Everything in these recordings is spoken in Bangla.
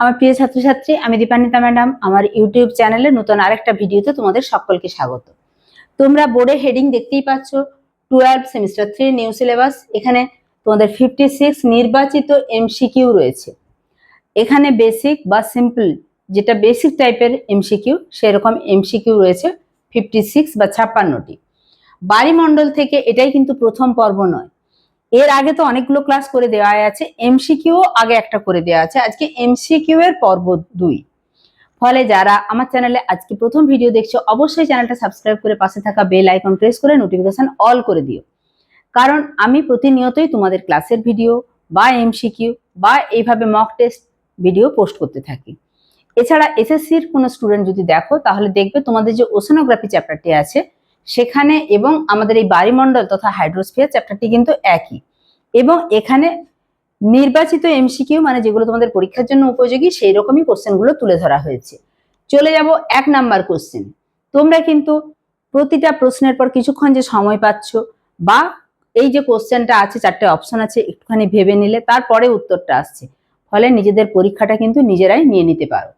আমার প্রিয় ছাত্রছাত্রী, আমি দীপান্বিতা ম্যাডাম। আমার ইউটিউব চ্যানেলে নতুন আরেকটা ভিডিওতে তোমাদের সকলকে স্বাগত। তোমরা বোর্ডে হেডিং দেখতেই পাচ্ছ, twelve semester three new syllabus. এখানে তোমাদের ফিফটি সিক্স নির্বাচিত এমসিকিউ রয়েছে। এখানে বেসিক বা সিম্পল যেটা বেসিক টাইপের এমসিকিউ, সেরকম এমসিকিউ রয়েছে ফিফটি সিক্স বা ছাপ্পান্নটি। বাড়িমণ্ডল থেকে এটাই কিন্তু প্রথম পর্ব নয়। এর আগে তো অনেকগুলো ক্লাস করে দেওয়া আছে এমসিকিউ আগে একটা করে দেওয়া আছে। আজকে এমসিকিউ এর পর্ব দুই। ফলে যারা আমার চ্যানেলে আজকে প্রথম ভিডিও দেখছ, অবশ্যই চ্যানেলটা সাবস্ক্রাইব করে পাশে থাকা বেল আইকন প্রেস করে নোটিফিকেশন অল করে দিও। কারণ আমি প্রতিনিয়তই তোমাদের ক্লাসের ভিডিও বা এমসিকিউ বা এইভাবে মক টেস্ট ভিডিও পোস্ট করতে থাকি। এছাড়া এসএসসির কোনো স্টুডেন্ট যদি দেখো, তাহলে দেখবে তোমাদের যে ওশনোগ্রাফি চ্যাপ্টারটি আছে সেখানে এবং আমাদের এই বায়ুমণ্ডল তথা হাইড্রোস্ফিয়ার চ্যাপ্টারটি কিন্তু একই। এবং এখানে নির্বাচিত এমসিকিউ মানে যেগুলো তোমাদের পরীক্ষার জন্য উপযোগী সেই রকমই কোশ্চেনগুলো তুলে ধরা হয়েছে। চলে যাব এক নাম্বার কোশ্চেন তোমরা কিন্তু প্রতিটা প্রশ্নের পর কিছুক্ষণ যে সময় পাচ্ছ বা এই যে কোশ্চেনটা আছে, চারটে অপশন আছে, একটুখানি ভেবে নিলে তারপরে উত্তরটা আসছে। ফলে নিজেদের পরীক্ষাটা কিন্তু নিজেরাই নিয়ে নিতে পারো।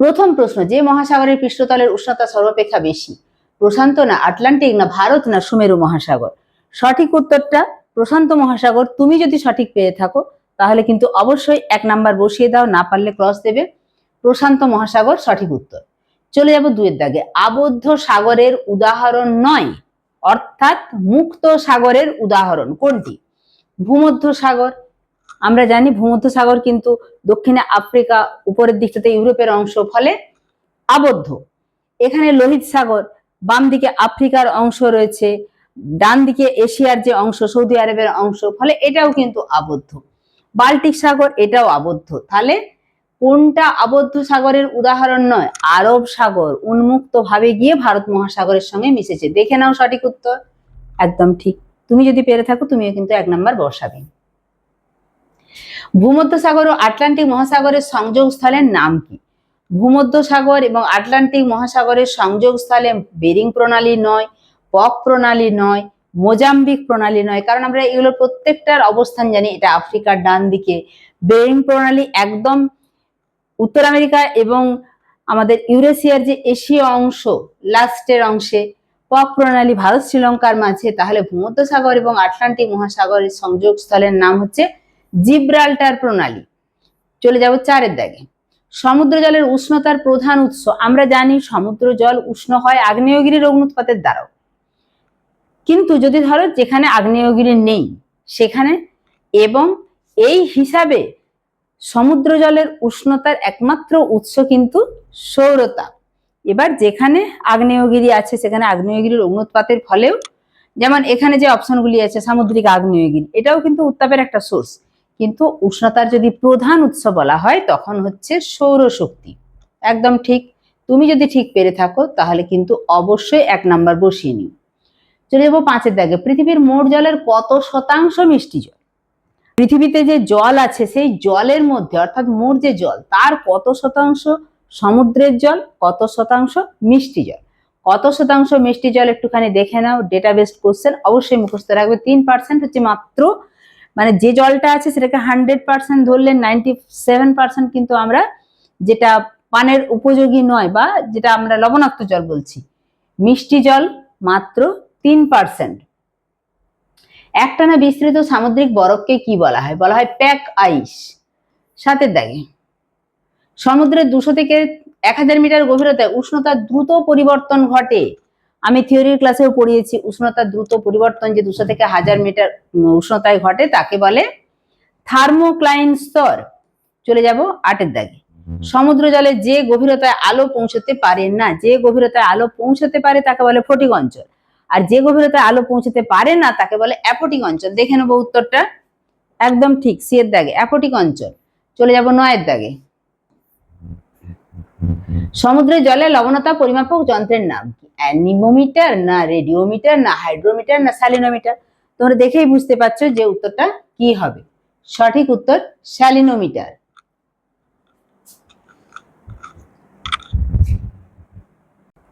প্রথম প্রশ্ন, যে মহাসাগরের পৃষ্ঠতলের উষ্ণতা সর্বাপেক্ষা বেশি? প্রশান্ত না আটলান্টিক না ভারত না সুমেরু মহাসাগর? সঠিক উত্তরটা, প্রশান্ত মহাসাগর, তুমি যদি সঠিক পেয়ে থাকো, তাহলে কিন্তু অবশ্যই এক নাম্বার বসিয়ে দাও, না পারলে ক্রস দেবে। প্রশান্ত মহাসাগর সঠিক উত্তর। চলে যাব দুয়ের দাগে। আবদ্ধ সাগরের উদাহরণ নয়, অর্থাৎ মুক্ত সাগরের উদাহরণ। কোনটি? ভূমধ্য সাগর। আমরা জানি ভূমধ্য সাগর কিন্তু দক্ষিণে আফ্রিকা, উপরের দিকটাতে ইউরোপের অংশ, ফলে আবদ্ধ। এখানে লোহিত সাগর বাম দিকে আফ্রিকার অংশ রয়েছে ডান দিকে এশিয়ার যে অংশ, সৌদি আরবের অংশ, ফলে এটাও কিন্তু আবদ্ধ। বাল্টিক সাগর এটাও আবদ্ধ। তাহলে কোনটা আবদ্ধ সাগরের উদাহরণ নয়? আরব সাগর উন্মুক্ত ভাবে গিয়ে ভারত মহাসাগরের সঙ্গে মিশেছে। দেখে নাও সঠিক উত্তর। একদম ঠিক। তুমি যদি পেরে থাকো, তুমিও কিন্তু এক নাম্বার বসাবে। ভূমধ্য সাগর ও আটলান্টিক মহাসাগরের সংযোগ স্থলের নাম কি? ভূমধ্য সাগর এবং আটলান্টিক মহাসাগরের সংযোগস্থলে বেরিং প্রণালী নয় পক প্রণালী নয়, মোজাম্বিক প্রণালী নয়। কারণ আমরা এগুলোর প্রত্যেকটার অবস্থান জানি, এটা আফ্রিকার ডান দিকে। বেরিং প্রণালী একদম উত্তর আমেরিকা এবং আমাদের ইউরেশিয়ার যে এশীয় অংশ, লাস্টের অংশে পক প্রণালী ভারত শ্রীলঙ্কার মাঝে, তাহলে ভূমধ্য সাগর এবং আটলান্টিক মহাসাগরের সংযোগস্থলের নাম হচ্ছে জিব্রাল্টার প্রণালী। চলে যাব চারের দাগে। সমুদ্র জলের উষ্ণতার প্রধান উৎস। আমরা জানি সমুদ্র জল উষ্ণ হয় আগ্নেয়গিরির অগ্নুৎপাতের দ্বারাও। কিন্তু যদি ধরো যেখানে আগ্নেয়গিরি নেই, সেখানে এবং এই হিসাবে সমুদ্র জলের উষ্ণতার একমাত্র উৎস কিন্তু সৌরতাপ এবার যেখানে আগ্নেয়গিরি আছে, সেখানে আগ্নেয়গিরির অগ্নুৎপাতের ফলেও। যেমন এখানে যে অপশনগুলি আছে, সামুদ্রিক আগ্নেয়গিরি, এটাও কিন্তু উত্তাপের একটা সোর্স কিন্তু উষ্ণতার যদি প্রধান উৎস বলা হয়, তখন হচ্ছে সৌরশক্তি। একদম ঠিক। তুমি যদি ঠিক পেরে থাকো, তাহলে কিন্তু অবশ্যই এক নাম্বার বসিয়ে নিও। চলে যাব পাঁচের দাগে। পৃথিবীর মোট জলের কত শতাংশ মিষ্টি জল? পৃথিবীতে যে জল আছে, সেই জলের মধ্যে, অর্থাৎ মোট যে জল, তার কত শতাংশ সমুদ্রের জল, কত শতাংশ মিষ্টি জল? কত শতাংশ মিষ্টি জল একটুখানি দেখে নাও ডেটা বেসড কোশ্চেন অবশ্যই মুখস্থ রাখবে। তিন পার্সেন্ট হচ্ছে মাত্র মানে যে জলটা আছে সেটাকে হান্ড্রেড পার্সেন্ট ধরলে নাইনটি সেভেন পার্সেন্ট কিন্তু আমরা যেটা পানের উপযোগী নয় বা যেটা আমরা লবণাক্ত জল বলছি, মিষ্টি জল মাত্র তিন পার্সেন্ট একটানা বিস্তৃত সামুদ্রিক বরফকে কি বলা হয়? বলা হয় প্যাক আইস। সাতের দাগে সমুদ্রের দুশো থেকে এক হাজার মিটার গভীরতায় উষ্ণতার দ্রুত পরিবর্তন ঘটে। আমি থিওরির ক্লাসেও পড়িয়েছি উষ্ণতার দ্রুত পরিবর্তন যে দুশো থেকে হাজার মিটার উষ্ণতায় ঘটে তাকে বলে থার্মোক্লাইন স্তর। চলে যাব আটের দাগে। সমুদ্র জলে যে গভীরতায় আলো পৌঁছতে পারে না যে গভীরতায় আলো পৌঁছতে পারে তাকে বলে ফটিক অঞ্চল। আর যে গভীরতায় আলো পৌঁছতে পারে না তাকে বলে অ্যাপোটিক অঞ্চল। দেখে নেব উত্তরটা। একদম ঠিক সি এর দাগে অ্যাপোটিক অঞ্চল। চলে যাব নয়ের দাগে। সমুদ্রের জলে লবণতা পরিমাপক যন্ত্রের নাম কি? অ্যানিমোমিটার না রেডিওমিটার না হাইড্রোমিটার না স্যালিনোমিটার? তোমরা দেখেই বুঝতে পারছ যে উত্তরটা কি হবে। সঠিক উত্তর, স্যালিনোমিটার।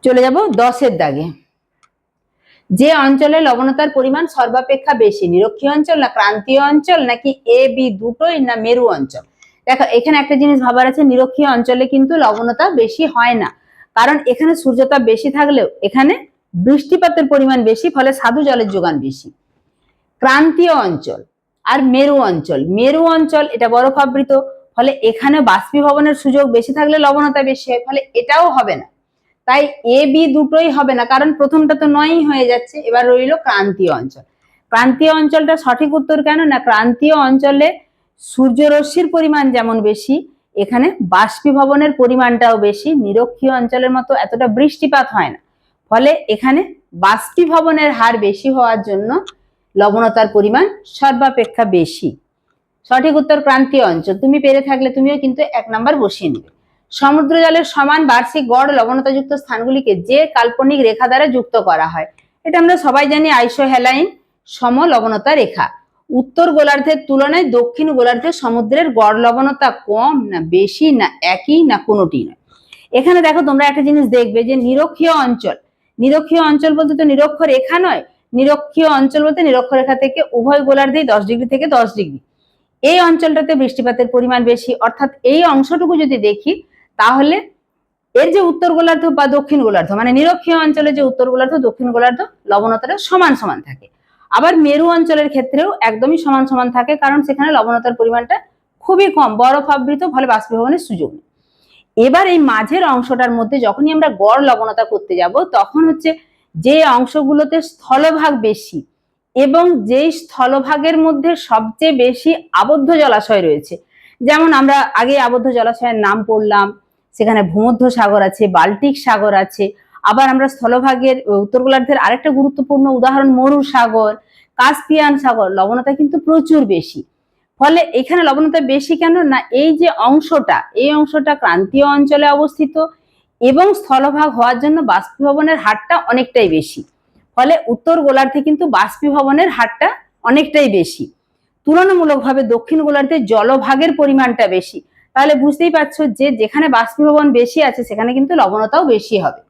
চলে যাব দশের দাগে। যে অঞ্চলে লবণতার পরিমাণ সর্বাপেক্ষা বেশি, নিরক্ষীয় অঞ্চল না ক্রান্তীয় অঞ্চল, নাকি এ, বি দুটোই না মেরু অঞ্চল? দেখো, এখানে একটা জিনিস ভাবার আছে, নিরক্ষীয় অঞ্চলে কিন্তু লবণতা বেশি হয় না। কারণ এখানে সূর্যতাপ বেশি থাকলেও এখানে বৃষ্টিপাতের পরিমাণ বেশি, ফলে সাধু জলের যোগান বেশি। ক্রান্তীয় অঞ্চল আর মেরু অঞ্চল। মেরু অঞ্চল এটা বরফ আবৃত, ফলে এখানে বাষ্পীভবনের সুযোগ বেশি থাকলে লবণতা বেশি হয়, ফলে এটাও হবে না। তাই এ, বি দুটোই হবে না, কারণ প্রথমটা তো নয়ই হয়ে যাচ্ছে, এবার রইল ক্রান্তীয় অঞ্চল। ক্রান্তীয় অঞ্চলটা সঠিক উত্তর কেন না? ক্রান্তীয় অঞ্চলে সূর্যরশ্মির পরিমাণ যেমন বেশি এখানে বাষ্পীভবনের পরিমাণটাও বেশি, নিরক্ষীয় অঞ্চলের মতো এতটা বৃষ্টিপাত হয় না। ফলে এখানে বাষ্পীভবনের হার বেশি হওয়ার জন্য লবণতার পরিমাণ সর্বাপেক্ষা বেশি। সঠিক উত্তর ক্রান্তীয় অঞ্চল। তুমি পেরে থাকলে তুমিও কিন্তু এক নাম্বার বসিয়ে নেবে। সমুদ্র জলের সমান বার্ষিক গড় লবণতাযুক্ত স্থানগুলিকে যে কাল্পনিক রেখা দ্বারা যুক্ত করা হয়। এটা আমরা সবাই জানি আইসোহ্যালাইন সম লবণতা রেখা। উত্তর গোলার্ধের তুলনায় দক্ষিণ গোলার্ধে সমুদ্রের গড় লবণতা কম না বেশি না একই না কোনোটি নয়? এখানে দেখো তোমরা একটা জিনিস দেখবে যে নিরক্ষীয় অঞ্চল নিরক্ষীয় অঞ্চল বলতে তো নিরক্ষ রেখা নয়, নিরক্ষীয় অঞ্চল বলতে নিরক্ষরেখা থেকে উভয় গোলার্ধেই দশ ডিগ্রি থেকে দশ ডিগ্রি। এই অঞ্চলটাতে বৃষ্টিপাতের পরিমাণ বেশি, অর্থাৎ এই অংশটুকু যদি দেখি, তাহলে এর যে উত্তর গোলার্ধ বা দক্ষিণ গোলার্ধ মানে নিরক্ষীয় অঞ্চলে যে উত্তর গোলার্ধ, দক্ষিণ গোলার্ধ লবণতাটা সমান সমান থাকে। আবার মেরু অঞ্চলের ক্ষেত্রেও একদমই সমান সমান থাকে, কারণ সেখানে লবণতার পরিমাণটা খুবই কম, বরফ আবৃত, ফলে বাষ্পীভবনের সুযোগ নেই। এবার এই মাঝের অংশটার মধ্যে যখনই আমরা গড় লবণতা করতে যাব, তখন হচ্ছে যে অংশগুলোতে স্থলভাগ বেশি এবং যেই স্থলভাগের মধ্যে সবচেয়ে বেশি আবদ্ধ জলাশয় রয়েছে, যেমন আমরা আগে আবদ্ধ জলাশয়ের নাম পড়লাম, সেখানে ভূমধ্য সাগর আছে, বাল্টিক সাগর আছে আবার আমরা স্থলভাগের উত্তর গোলার্ধের আরেকটা গুরুত্বপূর্ণ উদাহরণ মরু সাগর, কাস্পিয়ান সাগর, লবণতা কিন্তু প্রচুর বেশি। ফলে এখানে লবণতা বেশি কেন? না, এই যে অংশটা, এই অংশটা ক্রান্তীয় অঞ্চলে অবস্থিত এবং স্থলভাগ হওয়ার জন্য বাষ্পীভবনের হারটা অনেকটাই বেশি। ফলে উত্তর গোলার্ধে কিন্তু বাষ্পীভবনের হারটা অনেকটাই বেশি। তুলনামূলকভাবে দক্ষিণ গোলার্ধে জলভাগের পরিমাণটা বেশি। তাহলে বুঝতেই পারছ যে যেখানে বাষ্পীভবন বেশি আছে, সেখানে কিন্তু লবণতাও বেশি হবে।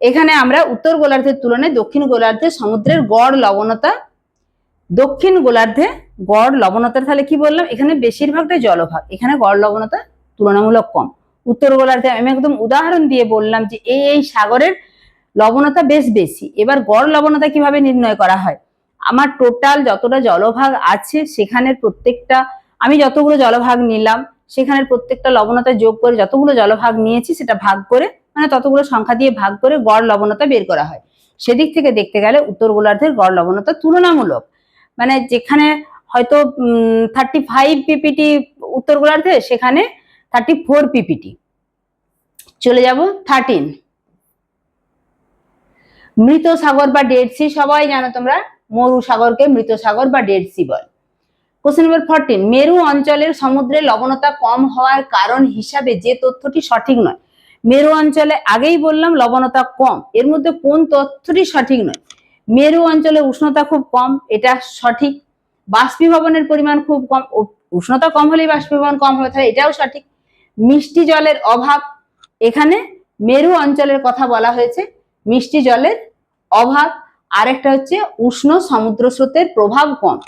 এখানে আমরা উত্তর গোলার্ধের তুলনায় দক্ষিণ গোলার্ধে সমুদ্রের গড় লবণতা, দক্ষিণ গোলার্ধে গড় লবণতার তাহলে কি বললাম? এখানে বেশিরভাগটাই জলভাগ, এখানে গড় লবণতা তুলনামূলক কম। উত্তর গোলার্ধে আমি একদম উদাহরণ দিয়ে বললাম যে এই এই সাগরের লবণতা বেশ বেশি। এবার গড় লবণতা কীভাবে নির্ণয় করা হয়? আমার টোটাল যতটা জলভাগ আছে সেখানের প্রত্যেকটা, আমি যতগুলো জলভাগ নিলাম, সেখানের প্রত্যেকটা লবণতা যোগ করে যতগুলো জলভাগ নিয়েছি সেটা ভাগ করে মানে ততগুলো সংখ্যা দিয়ে ভাগ করে গড় লবণতা বের করা হয়। সেদিক থেকে দেখতে গেলে উত্তর গোলার্ধের গড় লবণতা তুলনামূলক। মানে যেখানে হয়তো থার্টি ফাইভ পিপিটি উত্তর গোলার্ধে, সেখানে থার্টি ফোর পিপিটি চলে যাব থার্টিন মৃত সাগর বা ডেড সি সবাই জানো তোমরা মরু সাগরকে মৃত সাগর বা ডেড সি বল। কোশ্চেন নম্বর ফোরটিন মেরু অঞ্চলের সমুদ্রে লবণতা কম হওয়ার কারণ হিসাবে যে তথ্যটি সঠিক নয় মেরু অঞ্চলে আগেই বললাম লবণতা কম। এর মধ্যে কোন তথ্যটি সঠিক নয়? মেরু অঞ্চলে উষ্ণতা খুব কম, এটা সঠিক। বাষ্পীভবনের পরিমাণ খুব কম উষ্ণতা কম হলেই বাষ্পীভবন কম হবে, তাহলে এটাও সঠিক। মিষ্টি জলের অভাব, এখানে মেরু অঞ্চলের কথা বলা হয়েছে, মিষ্টি জলের অভাব। আরেকটা হচ্ছে উষ্ণ সমুদ্র স্রোতের প্রভাব কম।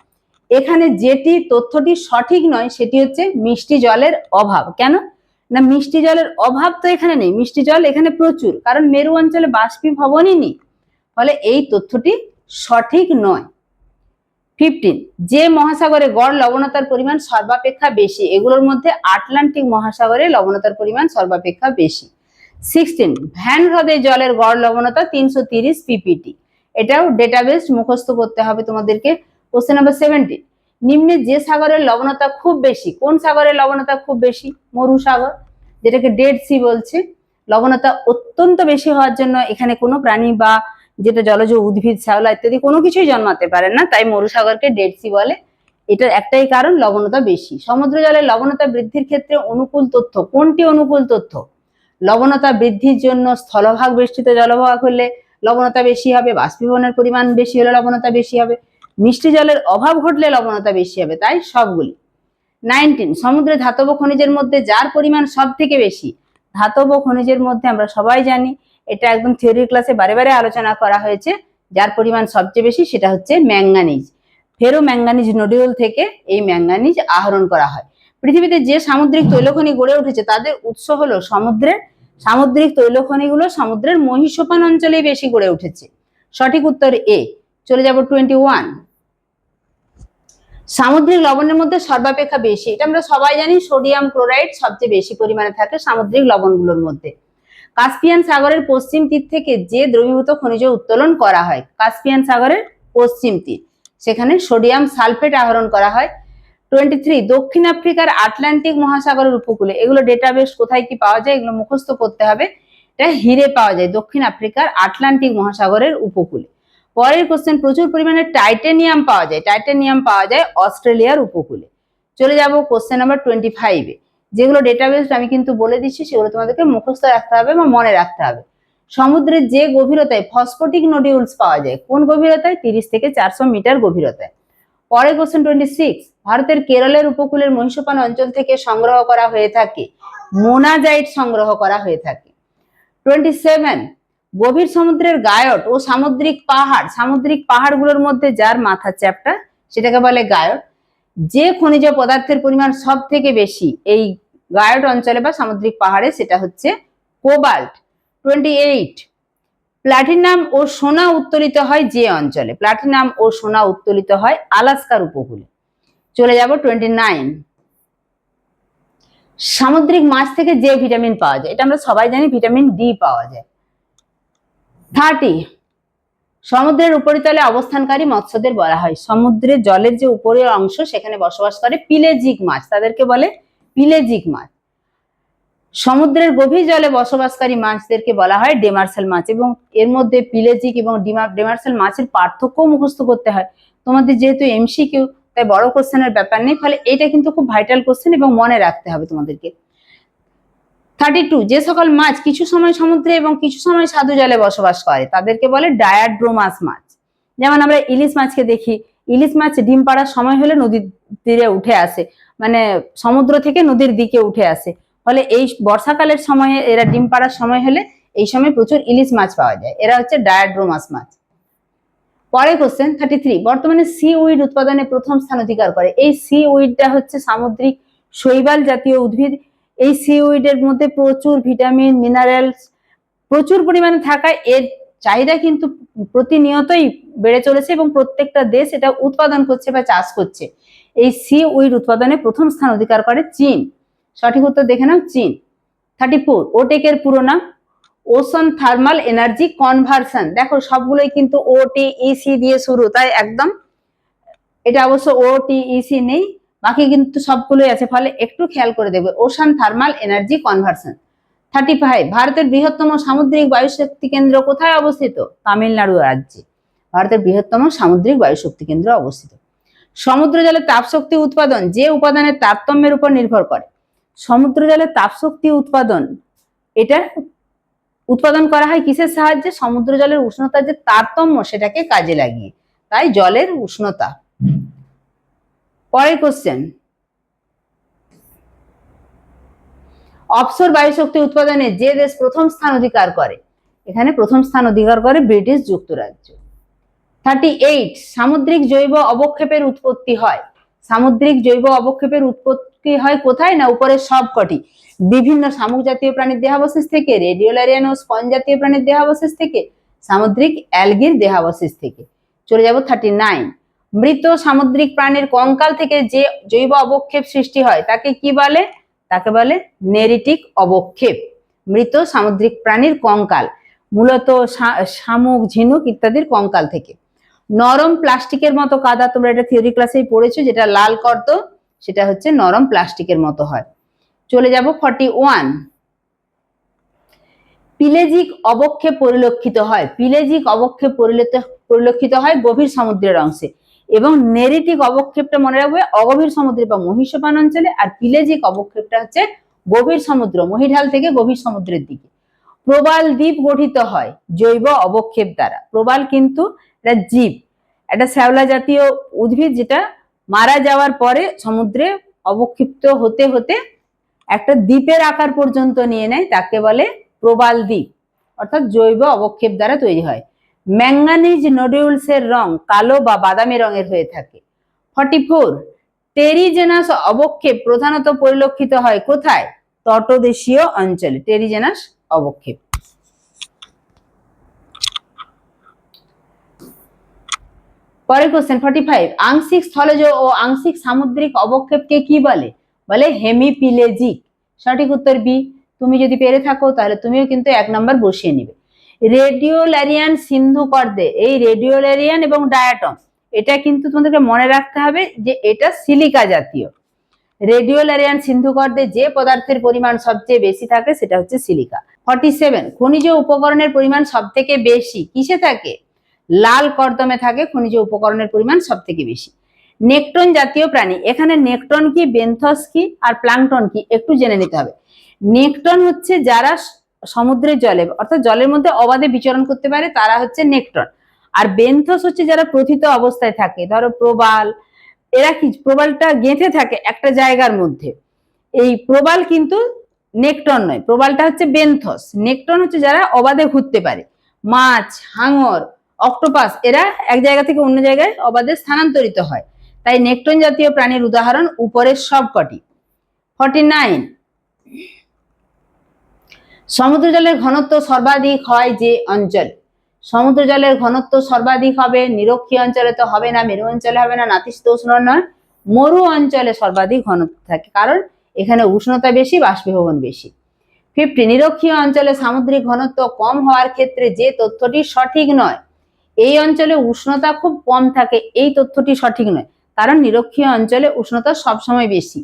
এখানে যেটি তথ্যটি সঠিক নয়, সেটি হচ্ছে মিষ্টি জলের অভাব। কেন? না, মিষ্টি জলের অভাব তো এখানে নেই। মিষ্টি জল এখানে প্রচুর, কারণ মেরু অঞ্চলে বাষ্পীভবনই নেই। ফলে এই তথ্যটি সঠিক নয়। ফিফটিন, যে মহাসাগরে গড় লবণতার পরিমাণ সর্বাপেক্ষা বেশি, এগুলোর মধ্যে আটলান্টিক মহাসাগরে লবণতার পরিমাণ সর্বাপেক্ষা বেশি। সিক্সটিন, ভ্যান হ্রদের জলের গড় লবণতা তিনশো তিরিশ পিপিটি। এটাও ডেটাবেস মুখস্থ করতে হবে তোমাদেরকে। কোশ্চেন নাম্বার সেভেন্টিন নিম্নে যে সাগরের লবণতা খুব বেশি, কোন সাগরের লবণতা খুব বেশি? মরু সাগর, যেটাকে ডেড সি বলছে। লবণতা অত্যন্ত বেশি হওয়ার জন্য এখানে কোনো প্রাণী বা যেটা জলজ উদ্ভিদ, শ্যাওলা ইত্যাদি কোনো কিছুই জন্মাতে পারে না, তাই মরুসাগরকে ডেড সি বলে। এটার একটাই কারণ লবণতা বেশি। সমুদ্র জলের লবণতা বৃদ্ধির ক্ষেত্রে অনুকূল তথ্য, কোনটি অনুকূল তথ্য? লবণতা বৃদ্ধির জন্য স্থলভাগ বেষ্টিত জলভাগ হলে লবণতা বেশি হবে, বাষ্পীভবনের পরিমাণ বেশি হলে লবণতা বেশি হবে। মিষ্টি জলের অভাব ঘটলে লবণতা বেশি হবে, তাই সবগুলি। নাইনটিন সমুদ্রে ধাতব খনিজের মধ্যে যার পরিমাণ সব থেকে বেশি? ধাতব খনিজের মধ্যে আমরা সবাই জানি, এটা একদম থিওরি ক্লাসে বারে বারে আলোচনা করা হয়েছে, যার পরিমাণ সবচেয়ে বেশি সেটা হচ্ছে ম্যাঙ্গানিজ ফেরো ম্যাঙ্গানিজ নডিউল থেকে এই ম্যাঙ্গানিজ আহরণ করা হয়। পৃথিবীতে যে সামুদ্রিক তৈলখনি গড়ে উঠেছে, তাদের উৎস হলো সমুদ্রের, সামুদ্রিক তৈল তৈলখনিগুলো সমুদ্রের মহিষোপান অঞ্চলেই বেশি গড়ে উঠেছে। সঠিক উত্তর এ চলে যাব টোয়েন্টি ওয়ান সামুদ্রিক লবণের মধ্যে সর্বাপেক্ষা বেশি। এটা আমরা সবাই জানি সোডিয়াম ক্লোরাইড সবচেয়ে বেশি পরিমাণে থাকে সামুদ্রিক লবণগুলোর মধ্যে। কাস্পিয়ান সাগরের পশ্চিম তীর থেকে যে দ্রবীভূত খনিজ উত্তোলন করা হয়, কাস্পিয়ান সাগরের পশ্চিম তীর, সেখানে সোডিয়াম সালফেট আহরণ করা হয়। টোয়েন্টি থ্রি, দক্ষিণ আফ্রিকার আটলান্টিক মহাসাগরের উপকূলে, এগুলো ডেটাবেস কোথায় কি পাওয়া যায়, এগুলো মুখস্থ করতে হবে। এটা হিরে পাওয়া যায় দক্ষিণ আফ্রিকার আটলান্টিক মহাসাগরের উপকূলে। পরের কোশ্চেন প্রচুর পরিমাণে টাইটেনিয়াম পাওয়া যায়। টাইটেনিয়াম পাওয়া যায় অস্ট্রেলিয়ার উপকূলে। চলে যাব কোশ্চেন নাম্বার টোয়েন্টি ফাইভে যেগুলো ডেটাবেস আমি কিন্তু বলে দিচ্ছি, সেগুলো তোমাদেরকে মুখস্থ রাখতে হবে বা মনে রাখতে হবে। সমুদ্রের যে গভীরতায় ফসফটিক নডিউলস পাওয়া যায়, কোন গভীরতায়? তিরিশ থেকে চারশো মিটার গভীরতায়। পরের কোশ্চেন টোয়েন্টি সিক্স ভারতের কেরলের উপকূলের মহিষপান অঞ্চল থেকে সংগ্রহ করা হয়ে থাকে, মোনাজাইট সংগ্রহ করা হয়ে থাকে। টোয়েন্টি সেভেন গভীর সমুদ্রের গায়ট ও সামুদ্রিক পাহাড়, সামুদ্রিক পাহাড়গুলোর মধ্যে যার মাথা চ্যাপ্টা, সেটাকে বলে গায়ট। যে খনিজ পদার্থের পরিমাণ সব থেকে বেশি এই গায়ট অঞ্চলে বা সামুদ্রিক পাহাড়ে, সেটা হচ্ছে কোবাল্ট। টোয়েন্টি এইট, প্লাটিনাম ও সোনা উত্তোলিত হয় যে অঞ্চলে? প্লাটিনাম ও সোনা উত্তোলিত হয় আলাস্কার উপকূলে। চলে যাব টোয়েন্টি নাইন। সামুদ্রিক মাছ থেকে যে ভিটামিন পাওয়া যায়, এটা আমরা সবাই জানি ভিটামিন ডি পাওয়া যায়। থার্টি। সমুদ্রের উপরিতলে অবস্থানকারী মৎস্যদের বলা হয়। সমুদ্রের জলের যে উপরের অংশ, সেখানে বসবাস করে পিলেজিক মাছ। তাদেরকে বলে পিলেজিক মাছ। সমুদ্রের গভীর জলে বসবাসকারী মাছদেরকে বলা হয় ডেমার্সেল মাছ এবং এর মধ্যে পিলেজিক এবং ডিমা- ডেমার্সেল মাছের পার্থক্য মুখস্থ করতে হয়। তোমাদের যেহেতু এমসিকিউ তাই বড় কোশ্চেনের ব্যাপার নেই, ফলে এটা কিন্তু খুব ভাইটাল কোশ্চেন এবং মনে রাখতে হবে তোমাদেরকে। থার্টি টু যে সকল মাছ কিছু সময় সমুদ্রে এবং কিছু সময় সাধু জলে বসবাস করে, তাদেরকে বলে ডায়াড্রোমাস মাছ। যেমন আমরা ইলিশ মাছকে দেখি, ইলিশ মাছ ডিম পাড়ার সময় হলে নদীর তীরে উঠে আসে মানে সমুদ্র থেকে নদীর দিকে উঠে আসে। ফলে এই বর্ষাকালের সময়ে এরা ডিম পাড়ার সময় হলে এই সময় প্রচুর ইলিশ মাছ পাওয়া যায়। এরা হচ্ছে ডায়াড্রোমাস মাছ। পরে কোশ্চেন থার্টি থ্রি বর্তমানে সি উইড উৎপাদনে প্রথম স্থান অধিকার করে। এই সি উইডটা হচ্ছে সামুদ্রিক শৈবাল জাতীয় উদ্ভিদ এই সি উইডের মধ্যে প্রচুর ভিটামিন মিনারেলস প্রচুর পরিমাণে থাকায় এর চাহিদা কিন্তু প্রতিনিয়তই বেড়ে চলেছে এবং প্রত্যেকটা দেশ এটা উৎপাদন করছে বা চাষ করছে। এই সি উইড উৎপাদনে প্রথম স্থান অধিকার করে চীন। সঠিক উত্তর দেখে নাও, চীন। থার্টি ফোর ওটেকের পুরো নাম। ওশন থার্মাল এনার্জি কনভার্সন দেখো, সবগুলোই কিন্তু ও টি ইসি দিয়ে শুরু, তাই একদম এটা অবশ্য ও টি ইসি নেই। বাকি কিন্তু সবগুলোই আছে। ফলে একটু খেয়াল করে দেখবে, ocean thermal energy conversion. Thirty five, ভারতের বৃহত্তম সামুদ্রিক বায়ুশক্তি কেন্দ্র কোথায় অবস্থিত? তামিলনাড়ু রাজ্যে। ভারতের বৃহত্তম সামুদ্রিক বায়ুশক্তি কেন্দ্র অবস্থিত। সমুদ্র জলে তাপশক্তি উৎপাদন যে উপাদানের তারতম্যের উপর নির্ভর করে। সমুদ্র জলে তাপশক্তি উৎপাদন এটা উৎপাদন করা হয় কিসের সাহায্যে? সমুদ্র জলের উষ্ণতার যে তারতম্য সেটাকে কাজে লাগিয়ে। তাই জলের উষ্ণতা। পরের কোশ্চেন অপসর বায়ুশক্তি উৎপাদনে যে দেশ প্রথম স্থান অধিকার করে, এখানে প্রথম স্থান অধিকার করে ব্রিটিশ যুক্তরাজ্য। থার্টি এইট সামুদ্রিক জৈব অবক্ষেপের উৎপত্তি হয়। সামুদ্রিক জৈব অবক্ষেপের উৎপত্তি হয় কোথায় না উপরের সবকটি বিভিন্ন শামুক জাতীয় প্রাণীর দেহাবশেষ থেকে, রেডিওলারিয়ান ও স্পঞ্জ জাতীয় প্রাণীর দেহাবশেষ থেকে, সামুদ্রিক অ্যালগির দেহাবশেষ থেকে। চলে যাব থার্টি নাইন মৃত সামুদ্রিক প্রাণীর কঙ্কাল থেকে যে জৈব অবক্ষেপ সৃষ্টি হয়, তাকে কি বলে? তাকে বলে নেরিটিক অবক্ষেপ। মৃত সামুদ্রিক প্রাণীর কঙ্কাল, মূলত শামুক, ঝিনুক ইত্যাদির কঙ্কাল থেকে। নরম প্লাস্টিকের মতো কাদা, তোমরা এটা থিওরি ক্লাসেই পড়েছো, যেটা লাল কর্দ, সেটা হচ্ছে নরম প্লাস্টিকের মতো হয়। চলে যাব ফর্টি ওয়ান পিলেজিক অবক্ষেপ পরিলক্ষিত হয়। পিলেজিক অবক্ষেপ পরিলক্ষিত হয় গভীর সমুদ্রের অংশে। এবং নেরিটিক অবক্ষেপটা মনে রাখবে, অগভীর সমুদ্রে বা মহিষপান অঞ্চলে, আর পিলেজিক অবক্ষেপটা হচ্ছে গভীর সমুদ্র, মহিঢাল থেকে গভীর সমুদ্রের দিকে। প্রবাল দ্বীপ গঠিত হয় জৈব অবক্ষেপ দ্বারা। প্রবাল কিন্তু একটা জীব, একটা শ্যাওলা জাতীয় উদ্ভিদ যেটা মারা যাওয়ার পরে সমুদ্রে অবক্ষিপ্ত হতে হতে একটা দ্বীপের আকার পর্যন্ত নিয়ে নেয়, তাকে বলে প্রবাল দ্বীপ। অর্থাৎ জৈব অবক্ষেপ দ্বারা তৈরি হয়। ম্যাঙ্গানিজ নোডিউলস এর রং কালো বা বাদামি রঙের হয়ে থাকে। ফর্টি ফোর, টেরিজেনাস অবক্ষেপ প্রধানত পরিলক্ষিত হয় কোথায়? তটদেশীয় অঞ্চলে, টেরিজেনাস অবক্ষেপ। পরের কোশ্চেন ফর্টি ফাইভ আংশিক স্থলজ ও আংশিক সামুদ্রিক অবক্ষেপকে কি বলে? বলে হেমিপিলেজিক সঠিক উত্তর বি তুমি যদি পেরে থাকো, তাহলে তুমিও কিন্তু এক নম্বর বসিয়ে নিবে। রেডিওল্যারিয়ান সিন্ধু কর্দে এই রেডিওল্যারিয়ান এবং ডায়াটম, এটা কিন্তু তোমাদেরকে মনে রাখতে হবে যে এটা সিলিকা জাতীয়। রেডিওল্যারিয়ান সিন্ধু কর্দে যে পদার্থের পরিমাণ সবচেয়ে বেশি থাকে সেটা হচ্ছে সিলিকা। ফর্টি সেভেন, খনিজ উপকরণের পরিমাণ সব থেকে বেশি, কিসে থাকে? লাল কর্দমে থাকে, খনিজ উপকরণের পরিমাণ সব থেকে বেশি। নেকটন জাতীয় প্রাণী, এখানে নেকটন কি, বেন্থস কি, আর প্লাংটন কি, একটু জেনে নিতে হবে। নেকটন হচ্ছে যারা সমুদ্রের জলে, অর্থাৎ জলের মধ্যে অবাধে বিচরণ করতে পারে তারা হচ্ছে নেকটন। আর বেন্থস হচ্ছে যারা প্রথিত অবস্থায় থাকে, ধরো প্রবাল, এরা কি প্রবালটা গেঁথে থাকে একটা জায়গার মধ্যে। এই প্রবাল কিন্তু নেকটন নয়, প্রবালটা হচ্ছে বেন্থস। নেকটন হচ্ছে যারা অবাধে ঘুরতে পারে। মাছ, হাঙর, অক্টোপাস, এরা এক জায়গা থেকে অন্য জায়গায় অবাধে স্থানান্তরিত হয়। তাই নেকটন জাতীয় প্রাণীর উদাহরণ উপরের সবকটি। ফর্টি নাইন সমুদ্র জলের ঘনত্ব সর্বাধিক হয় যে অঞ্চল। সমুদ্র জলের ঘনত্ব সর্বাধিক হবে, নিরক্ষীয় অঞ্চলে তো হবে না, মেরু অঞ্চলে হবে না, নাতিশীতোষ্ণ নয়। মরু অঞ্চলে সর্বাধিক ঘনত্ব থাকে, কারণ এখানে উষ্ণতা বেশি, বাষ্পীভবন বেশি। ফিফটি, নিরক্ষীয় অঞ্চলে সামুদ্রিক ঘনত্ব কম হওয়ার ক্ষেত্রে যে তথ্যটি সঠিক নয়, এই অঞ্চলে উষ্ণতা খুব কম থাকে, এই তথ্যটি সঠিক নয়। কারণ নিরক্ষীয় অঞ্চলে উষ্ণতা সবসময় বেশি।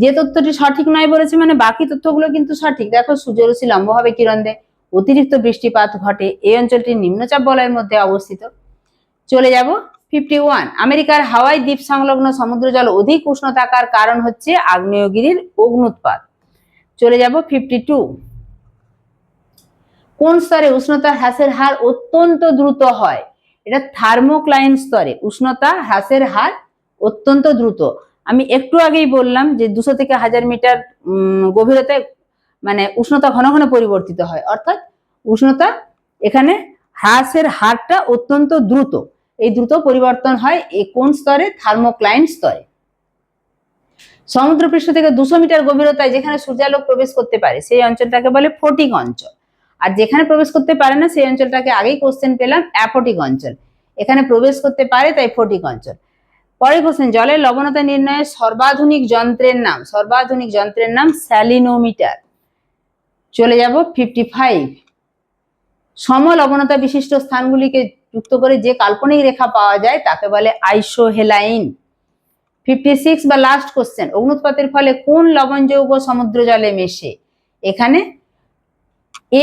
যে তথ্যটি সঠিক নয় বলেছে মানে বাকি তথ্যগুলো কিন্তু সঠিক। দেখো সূর্যরশ্মি লম্বভাবে কিরণ দেয় অতিরিক্ত বৃষ্টিপাত ঘটে এই অঞ্চলটি নিম্নচাপ বলয়ের মধ্যে অবস্থিত। চলে যাব ফিফটি ওয়ান আমেরিকার হাওয়াই দ্বীপ সংলগ্ন সমুদ্র জল অধিক উষ্ণ থাকার কারণ হচ্ছে আগ্নেয়গিরির অগ্নুৎপাত। চলে যাব ফিফটি টু কোন স্তরে উষ্ণতা হ্রাসের হার অত্যন্ত দ্রুত হয়? এটা থার্মোক্লাইন স্তরে উষ্ণতা হ্রাসের হার অত্যন্ত দ্রুত। আমি একটু আগেই বললাম যে দুশো থেকে হাজার মিটার গভীরতায় মানে উষ্ণতা ঘন ঘন পরিবর্তিত হয়। অর্থাৎ উষ্ণতা এখানে হ্রাসের হারটা অত্যন্ত দ্রুত। এই দ্রুত পরিবর্তন হয় এই কোন স্তরে? থার্মোক্লাইন স্তরে। সমুদ্রপৃষ্ঠ থেকে দুশো মিটার গভীরতায় যেখানে সূর্যালোক প্রবেশ করতে পারে, সেই অঞ্চলটাকে বলে ফোটিক অঞ্চল। আর যেখানে প্রবেশ করতে পারে না, সেই অঞ্চলটাকে আগেই কোশ্চেন পেলাম অ্যাপোটিক অঞ্চল। এখানে প্রবেশ করতে পারে, তাই ফোটিক অঞ্চল। পরের কোশ্চেন জলের লবণতা নির্ণয়ের সর্বাধুনিক যন্ত্রের নাম, সর্বাধুনিক যন্ত্রের নাম স্যালিনোমিটার। চলে যাব ফিফটি ফাইভ সম লবণতা বিশিষ্ট স্থানগুলিকে যুক্ত করে যে কাল্পনিক রেখা পাওয়া যায়, তাকে বলে আইসোহেলাইন। ফিফটি সিক্স বা লাস্ট কোশ্চেন অগ্নুৎপাতের ফলে কোন লবণ যৌগ সমুদ্র জলে মেশে? এখানে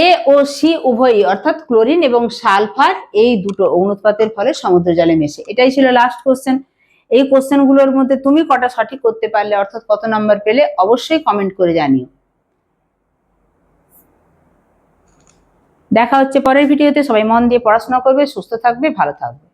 এ ও সি উভয়ই, অর্থাৎ ক্লোরিন এবং সালফার, এই দুটো অগ্নুৎপাতের ফলে সমুদ্র জলে মেশে। এটাই ছিল লাস্ট কোশ্চেন এই কোশ্চেনগুলোর মধ্যে তুমি কটা সঠিক করতে পারলে, অর্থাৎ কত নম্বর পেলে, অবশ্যই কমেন্ট করে জানিও। দেখা হচ্ছে পরের ভিডিওতে সবাই মন দিয়ে পড়াশোনা করবে, সুস্থ থাকবে, ভালো থাকবে।